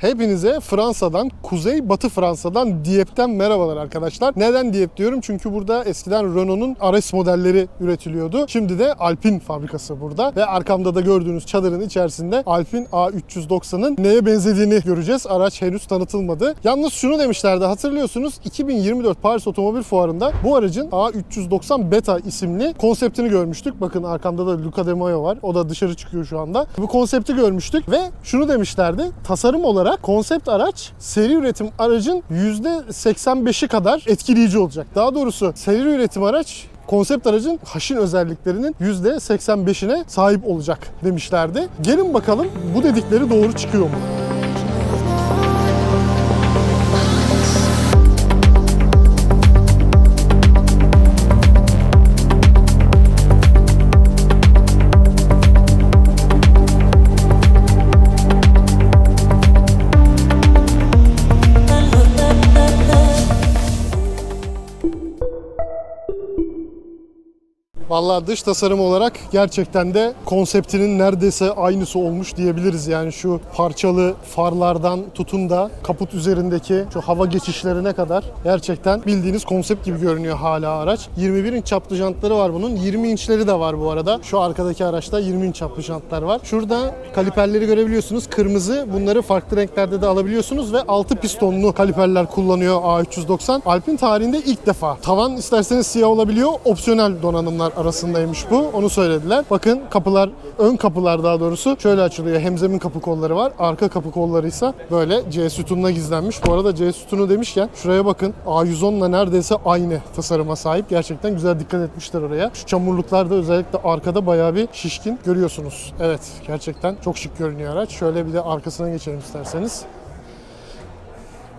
Hepinize Fransa'dan, Kuzey Batı Fransa'dan Diepp'ten merhabalar arkadaşlar. Neden Dieppe diyorum? Çünkü burada eskiden Renault'un RS modelleri üretiliyordu. Şimdi de Alpine fabrikası burada. Ve arkamda da gördüğünüz çadırın içerisinde Alpine A390'ın neye benzediğini göreceğiz. Araç henüz tanıtılmadı. Yalnız şunu demişlerdi hatırlıyorsunuz 2024 Paris Otomobil Fuarı'nda bu aracın A390 Beta isimli konseptini görmüştük. Bakın arkamda da Luca De Maio var. O da dışarı çıkıyor şu anda. Bu konsepti görmüştük ve şunu demişlerdi. Tasarım olarak konsept araç seri üretim aracın %85'i kadar etkileyici olacak. Daha doğrusu seri üretim araç konsept aracın haşin özelliklerinin %85'ine sahip olacak demişlerdi. Gelin bakalım bu dedikleri doğru çıkıyor mu? Vallahi dış tasarım olarak gerçekten de konseptinin neredeyse aynısı olmuş diyebiliriz. Yani şu parçalı farlardan tutun da kaput üzerindeki şu hava geçişlerine kadar gerçekten bildiğiniz konsept gibi görünüyor hala araç. 21 inç çaplı jantları var bunun. 20 inçleri de var bu arada. Şu arkadaki araçta 20 inç çaplı jantlar var. Şurada kaliperleri görebiliyorsunuz. Kırmızı. Bunları farklı renklerde de alabiliyorsunuz ve 6 pistonlu kaliperler kullanıyor A390. Alpine tarihinde ilk defa. Tavan isterseniz siyah olabiliyor. Opsiyonel donanımlar arasındaymış bu. Onu söylediler. Bakın kapılar, ön kapılar daha doğrusu şöyle açılıyor. Hemzemin kapı kolları var. Arka kapı kolları ise böyle C sütununa gizlenmiş. Bu arada C sütunu demişken şuraya bakın. A110 ile neredeyse aynı tasarıma sahip. Gerçekten güzel dikkat etmişler oraya. Şu çamurluklar da özellikle arkada bayağı bir şişkin görüyorsunuz. Evet gerçekten çok şık görünüyor araç. Şöyle bir de arkasına geçelim isterseniz.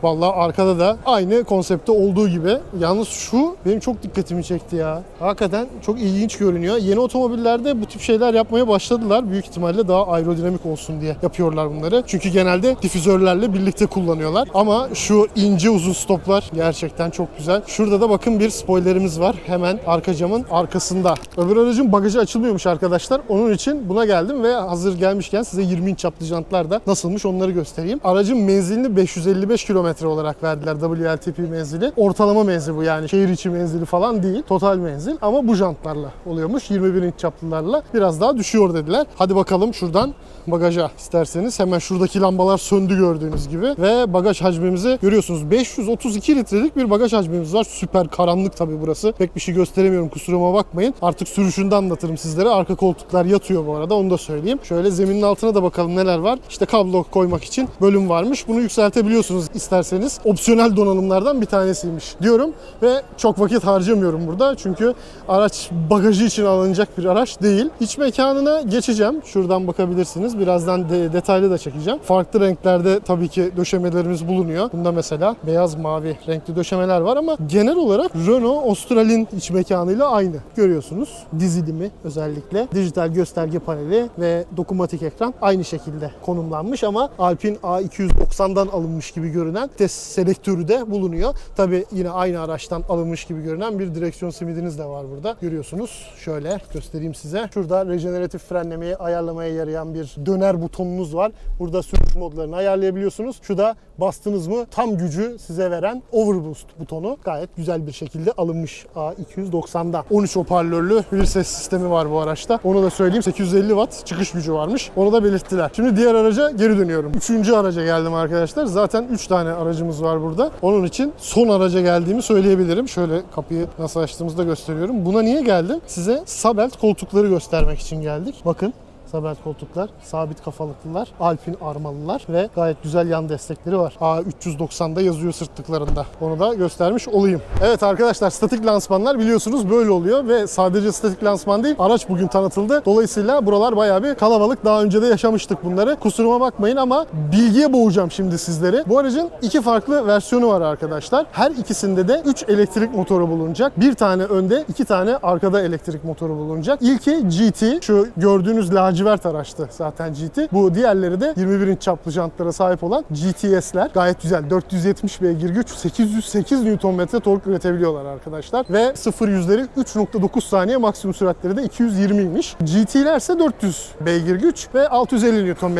Vallahi arkada da aynı konsepte olduğu gibi. Yalnız şu benim çok dikkatimi çekti ya. Hakikaten çok ilginç görünüyor. Yeni otomobillerde bu tip şeyler yapmaya başladılar. Büyük ihtimalle daha aerodinamik olsun diye yapıyorlar bunları. Çünkü genelde difüzörlerle birlikte kullanıyorlar. Ama şu ince uzun stoplar gerçekten çok güzel. Şurada da bakın bir spoilerimiz var. Hemen arka camın arkasında. Öbür aracın bagajı açılmıyormuş arkadaşlar. Onun için buna geldim ve hazır gelmişken size 20 inç çaplı jantlar da nasılmış onları göstereyim. Aracın menzilini 555 kilometre olarak verdiler WLTP menzili. Ortalama menzil bu yani şehir içi menzili falan değil. Total menzil ama bu jantlarla oluyormuş. 21 inç çaplılarla biraz daha düşüyor dediler. Hadi bakalım şuradan bagaja isterseniz. Hemen şuradaki lambalar söndü gördüğünüz gibi. Ve bagaj hacmimizi görüyorsunuz. 532 litrelik bir bagaj hacmimiz var. Süper karanlık tabii burası. Pek bir şey gösteremiyorum kusuruma bakmayın. Artık sürüşünde anlatırım sizlere. Arka koltuklar yatıyor bu arada onu da söyleyeyim. Şöyle zeminin altına da bakalım neler var. İşte kablo koymak için bölüm varmış. Bunu yükseltebiliyorsunuz isterseniz. Opsiyonel donanımlardan bir tanesiymiş diyorum. Ve çok vakit harcamıyorum burada. Çünkü araç bagajı için alınacak bir araç değil. İç mekanına geçeceğim. Şuradan bakabilirsiniz. Birazdan de- detaylı da çekeceğim. Farklı renklerde tabii ki döşemelerimiz bulunuyor. Bunda mesela beyaz mavi renkli döşemeler var ama genel olarak Renault Austral'in iç mekanıyla aynı. Görüyorsunuz. Dizilimi özellikle. Dijital gösterge paneli ve dokunmatik ekran aynı şekilde konumlanmış ama Alpine A290'dan alınmış gibi görünen vites selektörü de bulunuyor. Tabii yine aynı araçtan alınmış gibi görünen bir direksiyon simidiniz de var burada. Görüyorsunuz. Şöyle göstereyim size. Şurada rejeneratif frenlemeyi ayarlamaya yarayan bir döner butonunuz var. Burada sürüş modlarını ayarlayabiliyorsunuz. Şu da bastınız mı tam gücü size veren overboost butonu. Gayet güzel bir şekilde alınmış A290'da. 13 hoparlörlü bir ses sistemi var bu araçta. Onu da söyleyeyim 850 watt çıkış gücü varmış. Onu da belirttiler. Şimdi diğer araca geri dönüyorum. Üçüncü araca geldim arkadaşlar. Zaten 3 tane aracımız var burada. Onun için son araca geldiğimi söyleyebilirim. Şöyle kapıyı nasıl açtığımızı da gösteriyorum. Buna niye geldim? Size Sabelt koltukları göstermek için geldik. Bakın Sabelt koltuklar, sabit kafalıklılar, Alpin armalılar ve gayet güzel yan destekleri var. A390'da yazıyor sırtlıklarında. Onu da göstermiş olayım. Evet arkadaşlar statik lansmanlar biliyorsunuz böyle oluyor ve sadece statik lansman değil araç bugün tanıtıldı. Dolayısıyla buralar bayağı bir kalabalık. Daha önce de yaşamıştık bunları. Kusuruma bakmayın ama bilgiye boğacağım şimdi sizleri. Bu aracın iki farklı versiyonu var arkadaşlar. Her ikisinde de 3 elektrik motoru bulunacak. Bir tane önde, iki tane arkada elektrik motoru bulunacak. İlki GT. Şu gördüğünüz lacivert araçtı zaten GT. Bu diğerleri de 21 inç çaplı jantlara sahip olan GTS'ler. Gayet güzel. 470 beygir güç, 808 Nm tork üretebiliyorlar arkadaşlar. Ve 0 yüzleri 3.9 saniye, maksimum süratleri de 220'ymiş. GT'ler ise 400 beygir güç ve 650 Nm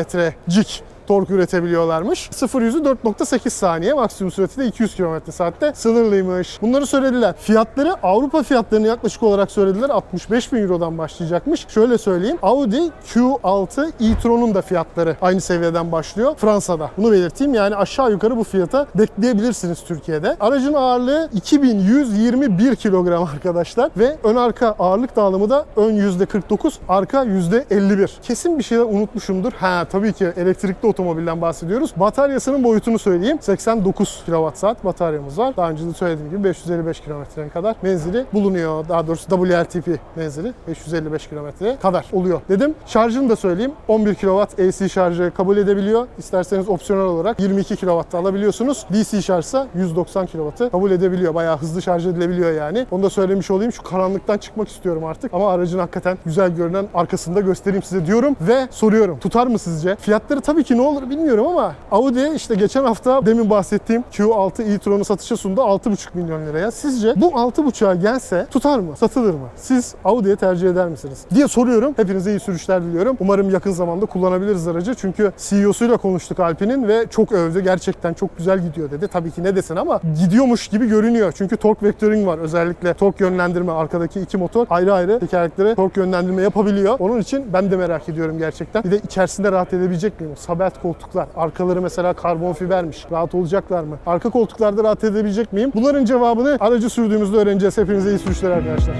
cik tork üretebiliyorlarmış. 0 yüzü 4.8 saniye, maksimum sürati de 200 km saatte sınırlıymış. Bunları söylediler. Fiyatları Avrupa fiyatlarını yaklaşık olarak söylediler. 65 bin Euro'dan başlayacakmış. Şöyle söyleyeyim. Audi Q6 e-tron'un da fiyatları aynı seviyeden başlıyor Fransa'da. Bunu belirteyim. Yani aşağı yukarı bu fiyata bekleyebilirsiniz Türkiye'de. Aracın ağırlığı 2121 kilogram arkadaşlar ve ön arka ağırlık dağılımı da ön %49, arka %51. Kesin bir şeyler unutmuşumdur. Ha tabii ki elektrikli otomobilden bahsediyoruz. Bataryasının boyutunu söyleyeyim. 89 kWh bataryamız var. Daha önce de söylediğim gibi 555 kilometreye kadar menzili bulunuyor. Daha doğrusu WLTP menzili 555 kilometreye kadar oluyor dedim. Şarjını da söyleyeyim. 11 kW AC şarjı kabul edebiliyor. İsterseniz opsiyonel olarak 22 kW da alabiliyorsunuz. DC şarjsa 190 kW'ı kabul edebiliyor. Bayağı hızlı şarj edilebiliyor yani. Onu da söylemiş olayım. Şu karanlıktan çıkmak istiyorum artık. Ama aracın hakikaten güzel görünen arkasında göstereyim size diyorum ve soruyorum. Tutar mı sizce? Fiyatları tabii ki ne olur bilmiyorum ama Audi işte geçen hafta demin bahsettiğim Q6 e-tron'u satışa sundu 6,5 milyon liraya. Sizce bu 6,5'a gelse tutar mı? Satılır mı? Siz Audi'ye tercih eder misiniz? diye soruyorum. Hepinize iyi sürüşler diliyorum. Umarım yakın zamanda kullanabiliriz aracı. Çünkü CEO'suyla konuştuk Alpine'in ve çok övdü. Gerçekten çok güzel gidiyor dedi. Tabii ki ne desin ama gidiyormuş gibi görünüyor. Çünkü torque vectoring var. Özellikle torque yönlendirme. Arkadaki iki motor ayrı ayrı tekerleklere torque yönlendirme yapabiliyor. Onun için ben de merak ediyorum gerçekten. Bir de içerisinde rahat edebilecek miyim? Sabelt koltuklar. Arkaları mesela karbon fibermiş. Rahat olacaklar mı? Arka koltuklarda rahat edebilecek miyim? Bunların cevabını aracı sürdüğümüzde öğreneceğiz. Hepinize iyi sürüşler arkadaşlar.